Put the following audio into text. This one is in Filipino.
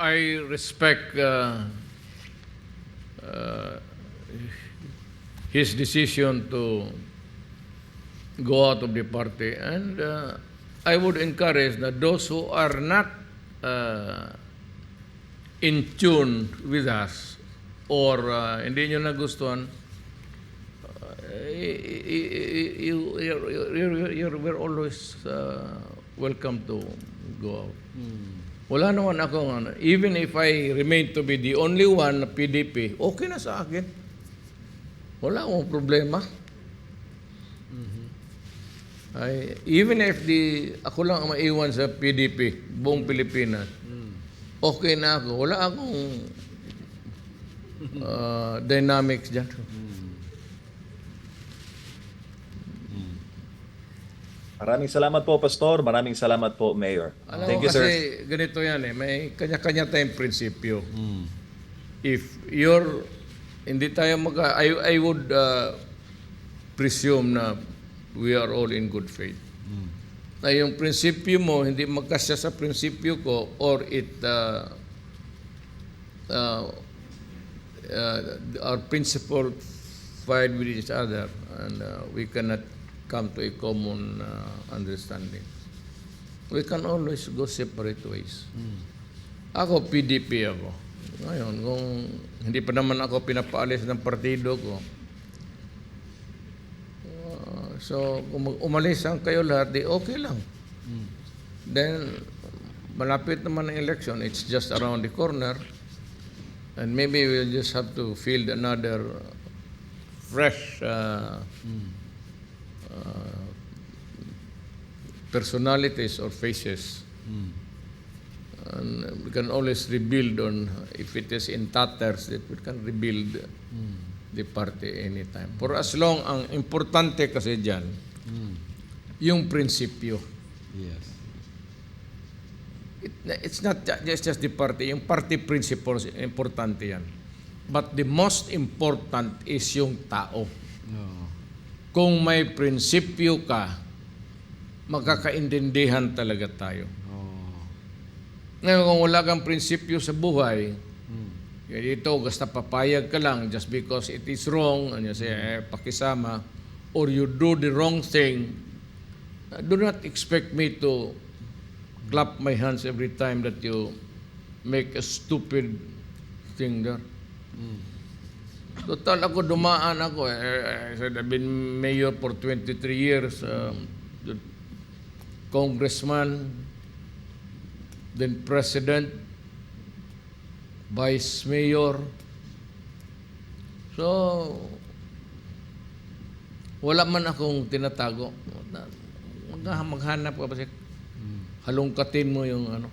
I respect uh, uh, his decision to go out of the party, and uh, I would encourage that those who are not uh, in tune with us or uh, hindi nyo nagustuhan, uh, y- y- y- you, you're, you're, you're, we're always uh, welcome to go out. Wala naman ako, ano, even if I remain to be the only one na PDP, okay na sa akin. Wala akong problema. Ay, even if the, ako lang ang maiwan sa PDP, buong Pilipinas, okay na ako. Wala akong uh, dynamics dyan. Maraming salamat po, Pastor. Maraming salamat po, Mayor. Alam Thank you, kasi sir. ganito yan eh, may kanya-kanya tayong prinsipyo. If you're, hindi tayo mag, I, I would uh, presume na we are all in good faith. Na yung prinsipyo mo, hindi magkasya sa prinsipyo ko or it, uh, uh, uh, our principle fight with each other and uh, we cannot come to a common uh, understanding. We can always go separate ways. Ako, PDP ako. Ngayon, kung hindi pa naman ako pinapaalis ng partido ko, uh, so kung umalis ang kayo lahat, di okay lang. Then, malapit naman ang election, it's just around the corner, and maybe we'll just have to field another fresh uh, uh, personalities or faces. And we can always rebuild on, if it is in tatters, that we can rebuild the party anytime. For as long, ang importante kasi dyan, yung prinsipyo. Yes. It, it's not ju- just, just the party, yung party principles, importante yan. But the most important is yung tao. No. Kung may prinsipyo ka, magkakaintindihan talaga tayo. Oh. Ngayon, kung wala kang prinsipyo sa buhay, Mm. eh, dito, basta papayag ka lang just because it is wrong, and you say, eh, pakisama, or you do the wrong thing, uh, do not expect me to clap my hands every time that you make a stupid thing there. Total ako, dumaan ako. Eh, I said, I've been mayor for 23 years. Um, congressman, then president, vice mayor. So, wala man akong tinatago. Mag- Maghanap ka kasi halongkatin mo yung ano.